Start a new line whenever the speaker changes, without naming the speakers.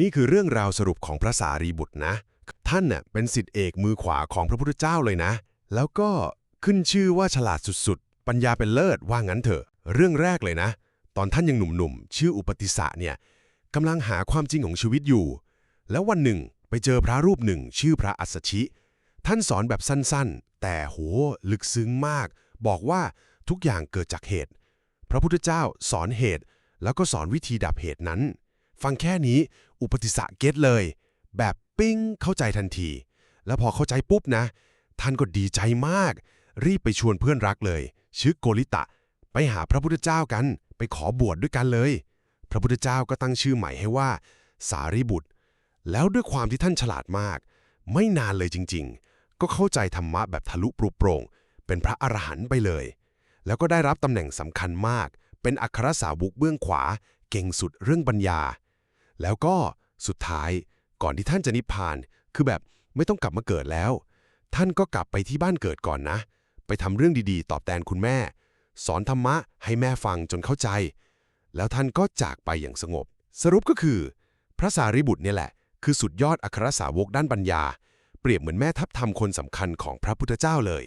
นี่คือเรื่องราวสรุปของพระสารีบุตรนะ ท่านเน่ะเป็นสิทธิเอกมือขวาของพระพุทธเจ้าเลยนะ แล้วก็ขึ้นชื่อว่าฉลาดสุดๆ ปัญญาเป็นเลิศว่างั้นเถอะ เรื่องแรกเลยนะ ตอนท่านยังหนุ่มๆ ชื่ออุปติสสะเนี่ยกำลังหาความจริงของชีวิตอยู่ แล้ววันหนึ่งไปเจอพระรูปหนึ่งชื่อพระอัสสชิ ท่านสอนแบบสั้นๆ แต่โหลึกซึ้งมาก บอกว่าทุกอย่างเกิดจากเหตุ พระพุทธเจ้าสอนเหตุแล้วก็สอนวิธีดับเหตุนั้น ฟังแค่นี้อุปติสสะเก็ตเลย แบบปิ้งเข้าใจทันที แล้วพอเข้าใจปุ๊บนะ ท่านก็ดีใจมาก รีบไปชวนเพื่อนรักเลย ชื่อโกริตะ ไปหาพระพุทธเจ้ากัน ไปขอบวชดด้วยกันเลย พระพุทธเจ้าก็ตั้งชื่อใหม่ให้ว่า สารีบุตร แล้วด้วยความที่ท่านฉลาดมาก ไม่นานเลยจริง ๆ ก็เข้าใจธรรมะแบบทะลุปรุโปร่งเป็นพระอรหันต์ไปเลย แล้วก็ได้รับตำแหน่งสำคัญมาก เป็นอัครสาวกเบื้องขวา เก่งสุดเรื่องปัญญา แล้วก็สุดท้ายก่อนที่ท่านจะนิพพาน คือแบบไม่ต้องกลับมาเกิดแล้ว ท่านก็กลับไปที่บ้านเกิดก่อนนะ ไปทำเรื่องดีๆ ตอบแทนคุณแม่ สอนธรรมะให้แม่ฟังจนเข้าใจ แล้วท่านก็จากไปอย่างสงบ สรุปก็คือ พระสารีบุตรเนี่ยแหละ คือสุดยอดอัครสาวกด้านปัญญา เปรียบเหมือนแม่ทัพธรรมคนสำคัญของพระพุทธเจ้าเลย